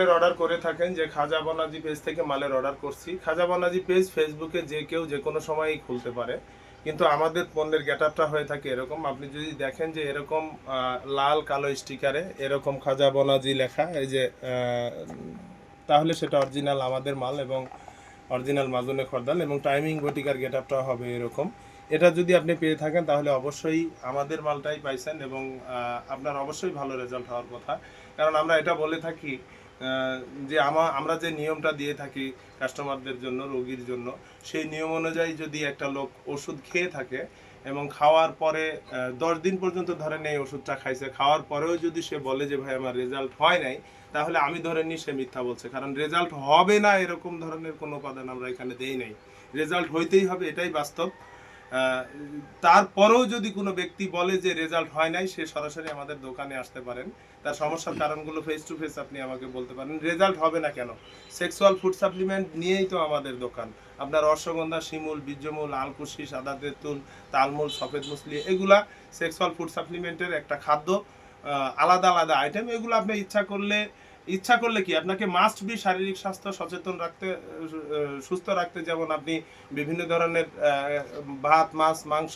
মালের অর্ডার করে থাকেন যে খাজা বনাজি পেজ থেকে মালের অর্ডার করছি। খাজা বনাজি পেজ ফেসবুকে যে কেউ যে কোনো সময়ই খুলতে পারে। কিন্তু আমাদের পণ্যের গেট আপটা হয়ে থাকে এরকম। আপনি যদি দেখেন যে এরকম লাল কালো স্টিকারে এরকম খাজা বনাজি লেখা, এই যে তাহলে সেটা অরিজিনাল আমাদের মাল এবং অরিজিনাল মাজুনে খরদাল এবং টাইমিং বটিকার গেট আপটা হবে এরকম। এটা যদি আপনি পেয়ে থাকেন তাহলে অবশ্যই আমাদের মালটাই পাইছেন এবং আপনার অবশ্যই ভালো রেজাল্ট হওয়ার কথা। কারণ আমরা এটা বলে থাকি যে আমা, আমরা যে নিয়মটা দিয়ে থাকি কাস্টমারদের জন্য, রোগীর জন্য, সেই নিয়ম অনুযায়ী যদি একটা লোক ওষুধ খেয়ে থাকে এবং খাওয়ার পরে দশ দিন পর্যন্ত ধরেন এই ওষুধটা খাইছে, খাওয়ার পরেও যদি সে বলে যে, ভাই, আমার রেজাল্ট হয় নাই, তাহলে আমি ধরে নিই সে মিথ্যা বলছে। কারণ রেজাল্ট হবে না এরকম ধরনের কোনো উপাদান আমরা এখানে দেই নাই। রেজাল্ট হইতেই হবে, এটাই বাস্তব। তারপরেও যদি কোনো ব্যক্তি বলে যে রেজাল্ট হয় নাই, সে সরাসরি আমাদের দোকানে আসতে পারেন। তার সমস্যার কারণগুলো ফেস টু ফেস আপনি আমাকে বলতে পারেন। রেজাল্ট হবে না কেন? সেক্সুয়াল ফুড সাপ্লিমেন্ট নিয়েই তো আমাদের দোকান। আপনার অশ্বগন্ধা, শিমুল, বীর্যমূল, আলকুশি, সাদা তেঁতুল তালমূল, সফেদ মুসলি, এগুলা সেক্সুয়াল ফুড সাপ্লিমেন্টের একটা খাদ্য আলাদা আলাদা আইটেম এগুলো আপনি ইচ্ছা করলে ইচ্ছা করলে কি? আপনাকে মাস্ট বি শারীরিক স্বাস্থ্য সচেতন রাখতে সুস্থ রাখতে, যেমন আপনি বিভিন্ন ধরনের ভাত, মাছ, মাংস,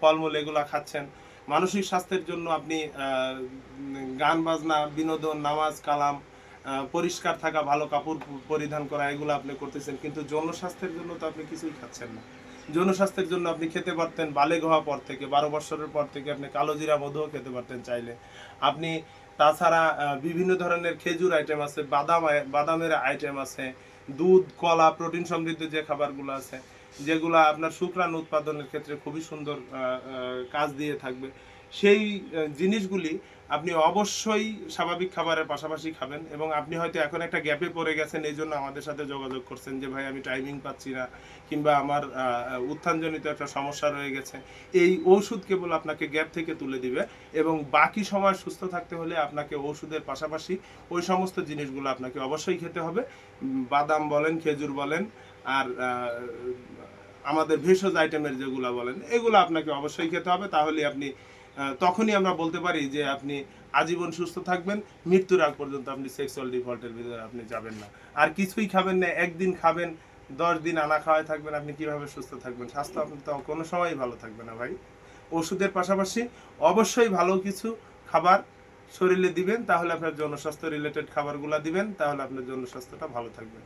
ফলমূল এগুলা খাচ্ছেন। মানসিক স্বাস্থ্যের জন্য আপনি গান বাজনা, বিনোদন, নামাজ, কালাম পরিষ্কার থাকা, ভালো কাপড় পরিধান করা, এগুলো আপনি করতেছেন। কিন্তু যৌন স্বাস্থ্যের জন্য তো আপনি কিছুই খাচ্ছেন না। যৌন স্বাস্থ্যের জন্য আপনি খেতে পারতেন বালেগ হওয়া পর থেকে, বারো বছরের পর থেকে আপনি কালো জিরা মধুও খেতে পারতেন চাইলে। আপনি তাছাড়া বিভিন্ন ধরনের খেজুর আইটেম আছে, বাদাম, বাদামের আইটেম আছে, দুধ, কলা প্রোটিন সমৃদ্ধ যে খাবারগুলো আছে, যেগুলো আপনার শুক্রাণু উৎপাদনের ক্ষেত্রে খুবই সুন্দর কাজ দিয়ে থাকবে। সেই জিনিসগুলি আপনি অবশ্যই স্বাভাবিক খাবারের পাশাপাশি খাবেন এবং আপনি হয়তো এখন একটা গ্যাপে পড়ে গেছেন, এই জন্য আমাদের সাথে যোগাযোগ করছেন যে, ভাই, আমি টাইমিং পাচ্ছি না। কিংবা আমার উত্থানজনিত একটা সমস্যা রয়ে গেছে। এই ওষুধ কেবল আপনাকে গ্যাপ থেকে তুলে দিবে এবং বাকি সময় সুস্থ থাকতে হলে আপনাকে ওষুধের পাশাপাশি ওই সমস্ত জিনিসগুলো আপনাকে অবশ্যই খেতে হবে। বাদাম বলেন, খেজুর বলেন, আর আমাদের ভেষজ আইটেমের যেগুলো বলেন, এগুলো আপনাকে অবশ্যই খেতে হবে। তাহলে আপনি তখনই আমরা বলতে পারি যে আপনি আজীবন সুস্থ থাকবেন, মৃত্যুর আগ পর্যন্ত আপনি সেক্সুয়াল ডিফল্টের ভিতরে আপনি যাবেন না। আর কিছুই খাবেন না, একদিন খাবেন, দশ দিন আনা খাওয়ায় থাকবেন, আপনি কীভাবে সুস্থ থাকবেন? স্বাস্থ্য আপনার তো কোনো সময়ই ভালো থাকবে না ভাই। ওষুধের পাশাপাশি অবশ্যই ভালো কিছু খাবার শরীরে দিবেন, তাহলে আপনার জনস্বাস্থ্য রিলেটেড খাবারগুলো দিবেন, তাহলে আপনার জনস্বাস্থ্যটা ভালো থাকবে।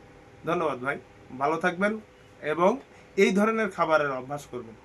ধন্যবাদ ভাই। ভালো থাকবেন এবং এই ধরনের খাবারের অভ্যাস করবেন।